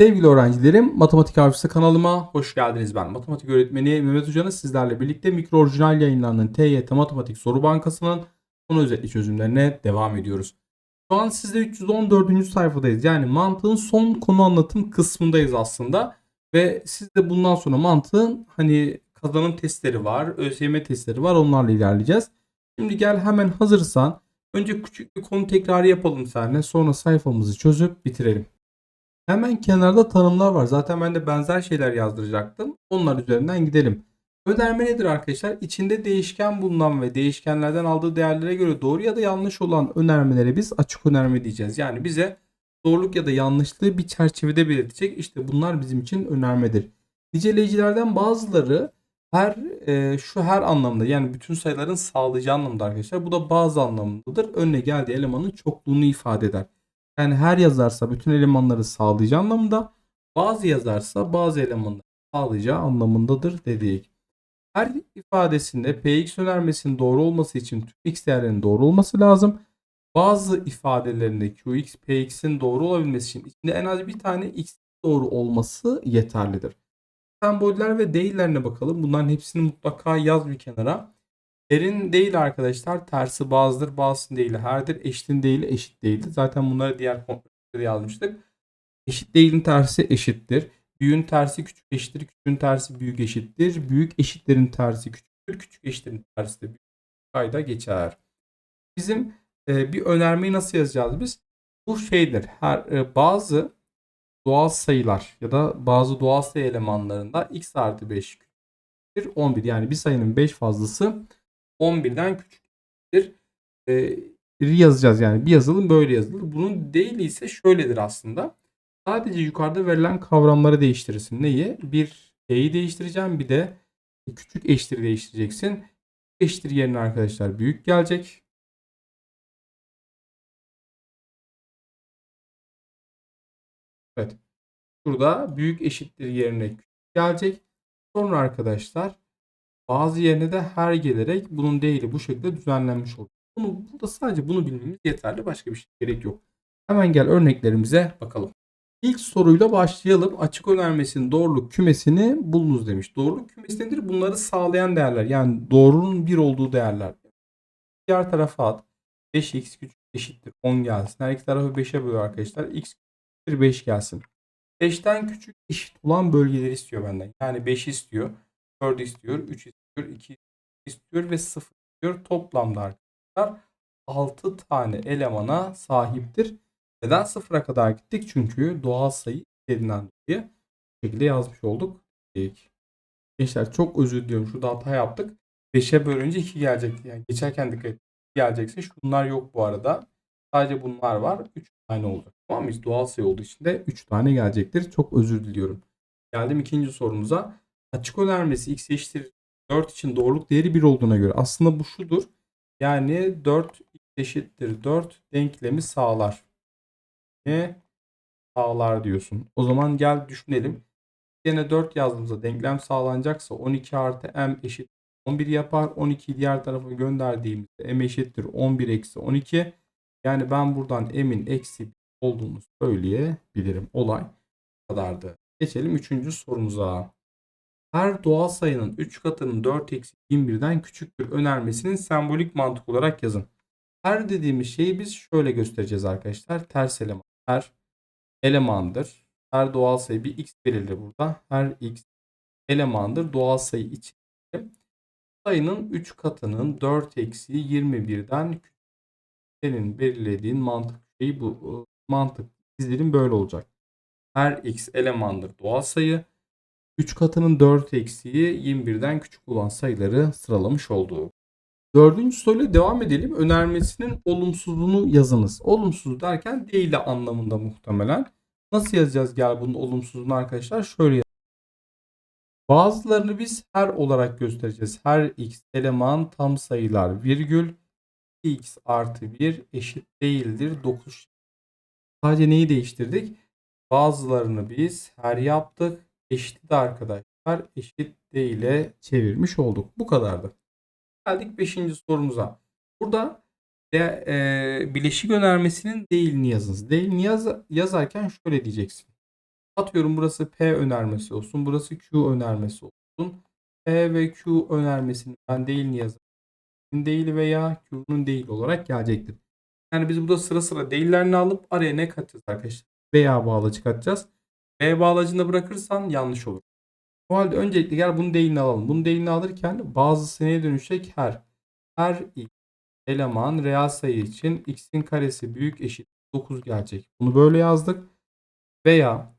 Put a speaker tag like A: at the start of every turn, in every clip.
A: Sevgili öğrencilerim, Matematik Harfisi kanalıma hoş geldiniz. Ben matematik öğretmeni Mehmet Hoca'nın sizlerle birlikte mikro orijinal yayınlanan TYT Matematik Soru Bankası'nın konu özetli çözümlerine devam ediyoruz. Şu an sizde 314. sayfadayız. Yani mantığın son konu anlatım kısmındayız aslında. Ve sizde bundan sonra mantığın hani kazanım testleri var, ÖSYM testleri var. Onlarla ilerleyeceğiz. Şimdi gel hemen hazırsan önce küçük bir konu tekrarı yapalım seninle. Sonra sayfamızı çözüp bitirelim. Hemen kenarda tanımlar var. Zaten ben de benzer şeyler yazdıracaktım. Onlar üzerinden gidelim. Önerme nedir arkadaşlar? İçinde değişken bulunan ve değişkenlerden aldığı değerlere göre doğru ya da yanlış olan önermelere biz açık önerme diyeceğiz. Yani bize doğruluk ya da yanlışlığı bir çerçevede belirtecek. İşte bunlar bizim için önermedir. Niceleyicilerden bazıları her e, şu her anlamda yani bütün sayıların sağlayacağı anlamda arkadaşlar. Bu da bazı anlamındadır. Önüne geldiği elemanın çokluğunu ifade eder. Yani her yazarsa bütün elemanları sağlayacağı anlamında, bazı yazarsa bazı elemanları sağlayacağı anlamındadır dedik. Her ifadesinde px önermesinin doğru olması için tüm x değerlerinin doğru olması lazım. Bazı ifadelerinde qx px'in doğru olabilmesi için içinde en az bir tane x doğru olması yeterlidir. Semboller ve değillerine bakalım. Bunların hepsini mutlaka yaz bir kenara. Derin değil arkadaşlar. Tersi bazıdır, bazısının değil herdir. Eşitin değil, eşit değildir. Zaten bunları diğer kontrollerde yazmıştık. Eşit değilin tersi eşittir. Büyüğün tersi küçük eşittir. Küçüğün tersi büyük eşittir. Büyük eşitlerin tersi küçüktür. Küçük eşitlerin tersi de büyük kayda geçer. Bizim e, bir önermeyi nasıl yazacağız biz? Bu şeydir. Her e, bazı doğal sayılar ya da bazı doğal sayı elemanlarında x artı 5 küçüktür 11. Yani bir sayının 5 fazlası 11'den küçüktür. E, yazacağız yani bir yazılım böyle yazılır. Bunun değil ise şöyledir aslında. Sadece yukarıda verilen kavramları değiştirirsin. Neyi? Bir e'yi değiştireceğim bir de küçük eşittir değiştireceksin. Eşittir yerine arkadaşlar büyük gelecek. Evet. Burada büyük eşittir yerine küçük gelecek. Sonra arkadaşlar bazı yerine de her gelerek bunun değili bu şekilde düzenlenmiş oluyor. Bunu, burada sadece bunu bilmemiz yeterli. Başka bir şey gerek yok. Hemen gel örneklerimize bakalım. İlk soruyla başlayalım. Açık önermesinin doğruluk kümesini bulunuz demiş. Doğruluk kümesi nedir? Bunları sağlayan değerler. Yani doğrunun bir olduğu değerler. Diğer tarafa at. 5x küçük eşittir 10 gelsin. Her iki tarafı 5'e bölüyor arkadaşlar. x küçüktür 5 gelsin. 5'ten küçük eşit olan bölgeleri istiyor benden. Yani 5 istiyor. 4 istiyor. 3 istiyor. 2 istiyor ve 0 istiyor. Toplamda arkadaşlar 6 tane elemana sahiptir. Neden sıfıra kadar gittik? Çünkü doğal sayı istediğinden dolayı bu şekilde yazmış olduk. Gençler çok özür diliyorum. Şurada hata yaptık. 5'e bölünce 2 gelecek. Yani geçerken dikkat et. gelecekse şunlar yok bu arada. Sadece bunlar var. 3 tane olacak. Tamam mı? Doğal sayı olduğu için de 3 tane gelecektir. Çok özür diliyorum. Geldim ikinci sorumuza. Açık önermesi x eşittir 4 için doğruluk değeri 1 olduğuna göre. Aslında bu şudur. Yani 4 x eşittir 4 denklemi sağlar ne sağlar diyorsun. O zaman gel düşünelim. Yine 4 yazdığımızda denklem sağlanacaksa 12 artı m eşit 11 yapar. 12'yi diğer tarafa gönderdiğimizde m eşittir 11 eksi 12. Yani ben buradan m'in eksi olduğunu söyleyebilirim. Olay bu kadardı. Geçelim 3. sorumuza. Her doğal sayının 3 katının 4 eksi 21'den küçüktür önermesinin sembolik mantık olarak yazın. Her dediğimiz şeyi biz şöyle göstereceğiz arkadaşlar. Ters eleman her elemandır. Her doğal sayı bir x belirli burada. Her x elemandır. Doğal sayı için sayının 3 katının 4 eksi 21'den senin belirlediğin mantık şeyi bu mantık dizilim böyle olacak. Her x elemandır doğal sayı. 3 katının 4 eksiği 21'den küçük olan sayıları sıralamış olduğu. Dördüncü soruyla devam edelim. Önermesinin olumsuzluğunu yazınız. Olumsuz derken değil anlamında muhtemelen. Nasıl yazacağız gel bunun olumsuzluğunu arkadaşlar? Şöyle yaz. Bazılarını biz her olarak göstereceğiz. Her x eleman tam sayılar virgül x artı 1 eşit değildir 9. Sadece neyi değiştirdik? Bazılarını biz her yaptık. Eşiti de arkadaşlar eşit değile çevirmiş olduk. Bu kadardı. Geldik 5. sorumuza. Burada de, e, bileşik önermesinin değilini yazınız. Değilini yaz, yazarken şöyle diyeceksin. Atıyorum burası P önermesi olsun. Burası Q önermesi olsun. P ve Q önermesini ben değilini yazarım. Değil veya Q'nun değil olarak gelecektir. Yani biz burada sıra sıra değillerini alıp araya ne katacağız arkadaşlar? Veya bağlacı katacağız. V bağlacını bırakırsan yanlış olur. O halde öncelikle gel bunu değilini alalım. Bunu değilini alırken bazısı neye dönüşecek? Her. Her x eleman reel sayı için x'in karesi büyük eşit 9 gelecek. Bunu böyle yazdık. Veya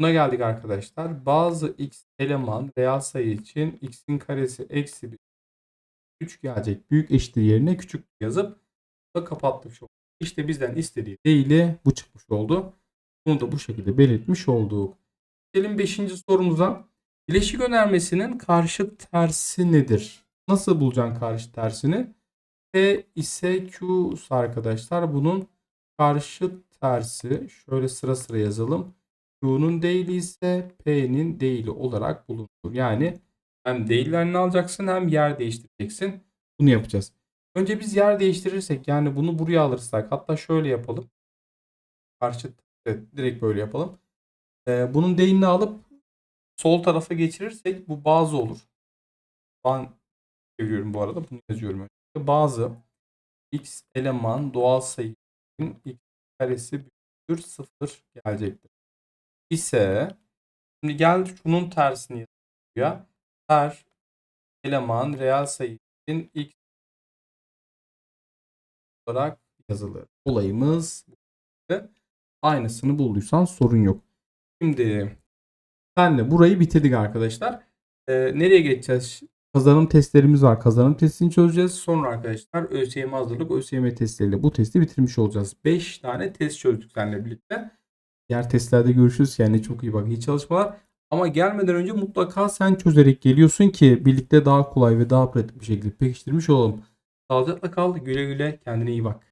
A: buna geldik arkadaşlar. Bazı x eleman reel sayı için x'in karesi eksi 1 3 gelecek. Büyük eşittir yerine küçük yazıp da kapattık. şu. İşte bizden istediği değili bu çıkmış oldu. Bunu da bu şekilde belirtmiş olduk. Gelin 5. sorumuza. Bileşik önermesinin karşı tersi nedir? Nasıl bulacaksın karşı tersini? P ise Q arkadaşlar bunun karşı tersi şöyle sıra sıra yazalım. Q'nun değili ise P'nin değili olarak bulunur. Yani hem değillerini alacaksın hem yer değiştireceksin. Bunu yapacağız. Önce biz yer değiştirirsek yani bunu buraya alırsak hatta şöyle yapalım. Karşı evet, direkt böyle yapalım. Ee, bunun değilini alıp sol tarafa geçirirsek bu bazı olur. Ben çeviriyorum bu arada. Bunu yazıyorum. Bazı x eleman doğal sayı için x karesi büyüktür 0 gelecektir. İse şimdi gel şunun tersini yazıyor. Her eleman reel sayı için x olarak yazılır. Olayımız. Aynısını bulduysan sorun yok. Şimdi senle burayı bitirdik arkadaşlar. Ee, nereye geçeceğiz? Kazanım testlerimiz var. Kazanım testini çözeceğiz. Sonra arkadaşlar ÖSYM hazırlık, ÖSYM testleriyle bu testi bitirmiş olacağız. 5 tane test çözdük seninle birlikte. Diğer testlerde görüşürüz. Yani çok iyi bak. iyi çalışmalar. Ama gelmeden önce mutlaka sen çözerek geliyorsun ki birlikte daha kolay ve daha pratik bir şekilde pekiştirmiş olalım. Sağlıcakla kal. Güle güle. Kendine iyi bak.